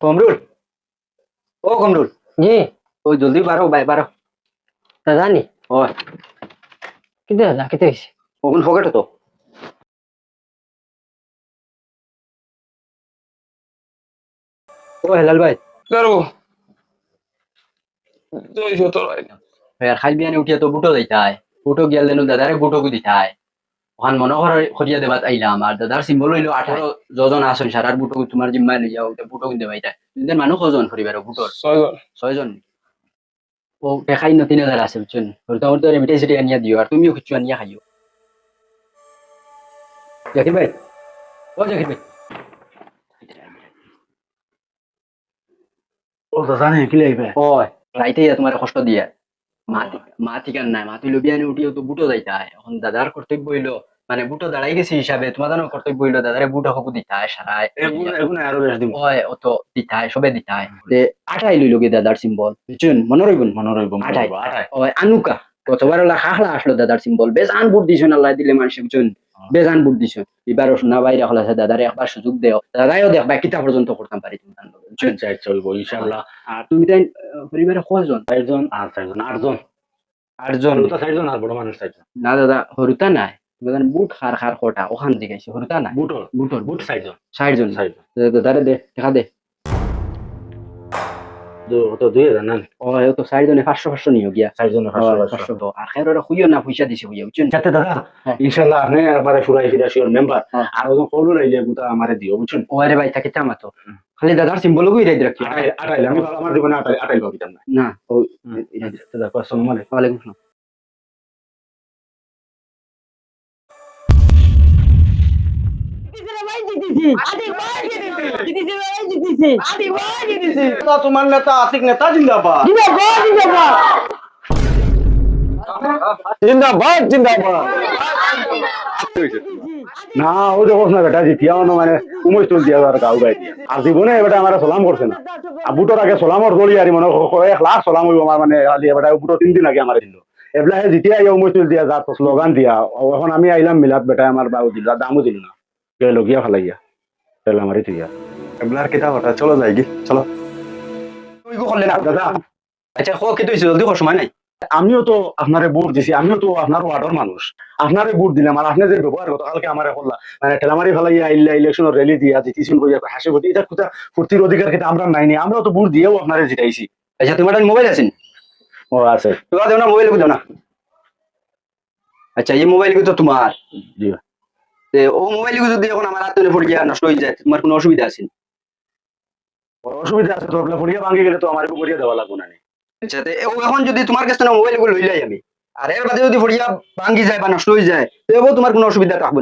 কমরুল? ও কমরুল। জি। ও জলদি বারো বাই বারো। দাদা নি ও। কিতে দাদা কিতে হয়েছে ওগুন ফকেট তো। ও হেলাল ভাই। দাঁড়ো দুইশো তো আর খাই বিয়ানে উঠিয়া তো বুটো দিতাই বুটো গিয়াল দেনু দাদারে বুটোকু দিতাই ওখান মনে কর করিয়া দেবাত আইলাম আর দাদার সিম্বল হইল আঠারো যজন আসন সারার বুটো তোমার জিম্মায় লইয়া ওটা বুটো কিনতে পাইতাই দুজন মানুষ কজন করিবার বুটোর ছয়জন। ছয়জন। ও দেখাই ন তিন হাজার আছে বুঝছেন তোমার তো রেমিটাই সেটি আনিয়া দিও আর তুমিও কিছু আনিয়া খাইও। জাকির ভাই ও জাকির ভাই। ও দাদা নে কি লাগবে ও রাইতে তোমার কষ্ট দিয়ে। মা মা ঠিকান নাই মা তুই লবিয়ানে উঠিও তো বুটো যাইতা এখন দাদার কর্তব্য হইল মানে বুটো দাঁড়াই গেছে হিসাবে তোমার জানো কর্তব্য হইল দাদারে বুটো হকু দিতাই সারাই। এখন আরও বেশ দিব ওই অত দিতাই সবে দিতাই তে আটাই লইল গে দাদার সিম্বল বুঝছেন? মনে রইব মনে রইব, আঠাই। ওই আনুকা। কতবার ওলা খাখলা আসলো দাদার সিম্বল বেশ আন বুট দিছেন আল্লাহ দিলে মানুষ বুঝছেন? বেশ আন বুট দিছেন। এবার শোনা বাইরে হল আছে দাদারে একবার সুযোগ দেও। দাদাইও দেখবা কিতা পর্যন্ত করতাম পারি তুমি বুঝছেন? চাই চলবো ইনশাআল্লাহ। আর তুমি তাই পরিবারে কয়জন? চারজন আর চারজন আটজন। আটজন। চারজন আর বড় মানুষ চারজন। না দাদা হরুতা নাই। জানো বুট খার খার কোটা ওখান থেকে আইছে হরুতা নাই বুটর বুটর বুট চারজন ষাট জন দাদারে দে দেখা দে না না হ্যাঁ। হ্যাঁ। খালি দাদার সিম্বল গুই রাইদ রাখি আটাই আটাইলে আমি আমার জীবনে আটাই আটাই ভাবিতাম না না মানে ওয়ালাইকুম আসসালাম তোমার নেতা আতিক নেতা জিন্দাবাদ। জিন্দাবাদ জিন্দাবাদ। না ও দেখো না বেটা জিতিয়াও না মানে উমই তুল দিয়া আর গাও গাই দিয়া। আর জীবনে বেটা আমার সালাম করছে না। আর বুটোর আগে সালামর গলি আর মনে এক লাখ সালাম হইব আমার মানে খালি বেটা বুটো তিন দিন আগে আমার দিল। ইয়া উমই দিয়া যার স্লোগান দিয়া এখন আমি আইলাম মিলাত বেটা আমার বাউ দিল দামও দিল না। গেল গিয়া ফেলাইয়া তাহলে আমারই তুই এবলার কিতা কথা চলো যাই চলো। তুই করলে না। দাদা। আচ্ছা জলদি সময় নাই আমিও তো আপনারে ভোট দিছি আমিও তো আপনার ওয়ার্ডের মানুষ আপনারে ভোট দিলাম আর আপনি যে ব্যবহার করতো কালকে আমার করলা মানে ঠেলামারি ফেলাইয়া আইলা ইলেকশনের র্যালি দিয়া জিতিছিল কইয়া হাসি ভোট এটা কোথা ফুর্তির অধিকার কিন্তু আমরা নাই নি। আমরাও তো ভোট দিয়েও আপনারে জিতাইছি আচ্ছা তোমার মোবাইল আছে ও আছে। তোমার দেও না মোবাইল দাও না আচ্ছা এই মোবাইল তো তোমার জি। তে ও মোবাইল যদি এখন আমার হাতে পড়ে গিয়া নষ্ট হয়ে যায় তোমার কোনো অসুবিধা আছে? অসুবিধা আছে তো আপনার ফুড়িয়া ভাঙি গেলে তো আমার করিয়া দেওয়া লাগবো না আচ্ছা ও এখন যদি তোমার কাছে না আমি আর এর বাদে যদি ফড়িয়া ভাঙ্গি যায় বা নষ্ট হয়ে যায় তোমার কোনো অসুবিধা থাকবে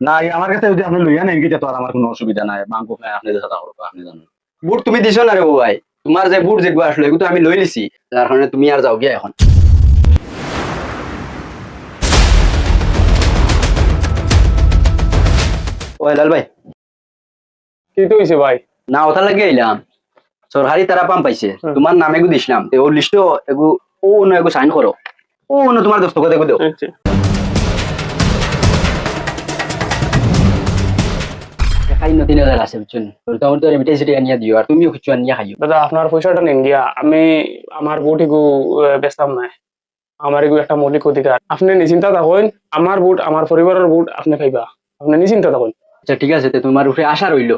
না? আমার কাছে যদি আপনি লইয়া নেন গিয়ে তো আর আমার কোনো অসুবিধা নাই। বাঙ্কো আপনি দেখা আপনি জানেন। বুট তুমি দিছো না রে ও ভাই? তোমার যে বুট যেগুলো আসলো এগুলো তো আমি লই লিছি যার কারণে তুমি আর যাও গিয়া এখন। ও লাল ভাই। কি তো হয়েছে ভাই? না ওটা লাগে আইলাম। সরকারি তারা পাম পাইছে। তোমার নাম এগু দিছিলাম ও লিস্ট এগু ও অন্য এগু সাইন করো ও অন্য তোমার দস্তখত এগু দেও ন দাদা আপনার পয়সাটা নিন গিয়া আমি আমার বুট এগু বেচতাম নাই। আমার এগু একটা মৌলিক অধিকার আপনি নিশ্চিন্তা থাকুন। আমার বুট আমার পরিবারের বুট আপনি খাইবা আপনি নিশ্চিন্তা থাকুন। আচ্ছা ঠিক আছে তোমার উঠে আশা রইল।